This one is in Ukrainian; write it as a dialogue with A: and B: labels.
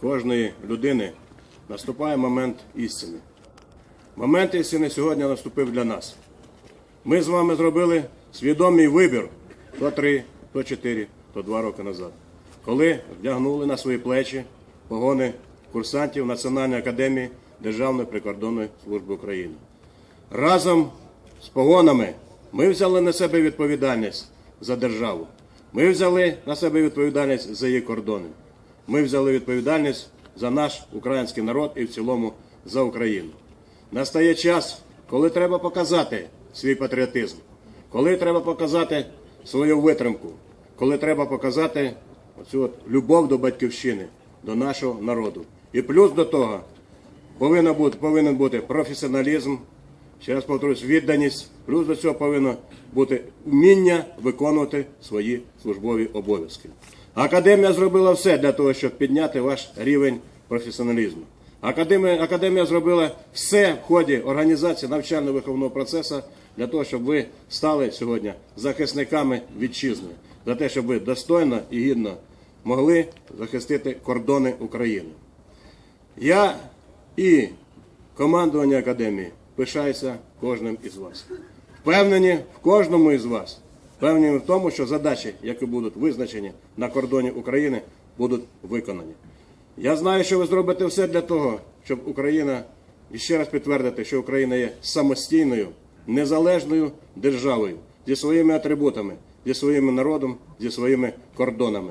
A: кожної людини наступає момент істини. Момент істини сьогодні наступив для нас. Ми з вами зробили свідомий вибір то три, то чотири, то два роки назад, коли вдягнули на свої плечі погони курсантів Національної академії Державної прикордонної служби України. Разом з погонами ми взяли на себе відповідальність за державу. Ми взяли на себе відповідальність за її кордони. Ми взяли відповідальність за наш український народ і в цілому за Україну. Настає час, коли треба показати свій патріотизм, коли треба показати свою витримку, коли треба показати оцю от любов до батьківщини, до нашого народу. І плюс до того повинен бути, повинен бути професіоналізм, ще раз повторюсь, відданість, плюс до цього повинно бути вміння виконувати свої службові обов'язки. Академія зробила все для того, щоб підняти ваш рівень професіоналізму. Академія, академія зробила все в ході організації навчально-виховного процесу для того, щоб ви стали сьогодні захисниками вітчизни, за те, щоб ви достойно і гідно могли захистити кордони України. Я і командування академії пишаюся кожним із вас. Впевнені в кожному із вас. Впевнені в тому, що задачі, які будуть визначені на кордоні України, будуть виконані. Я знаю, що ви зробите все для того, щоб Україна і ще раз підтвердити, що Україна є самостійною, незалежною державою зі своїми атрибутами, зі своїм народом, зі своїми кордонами.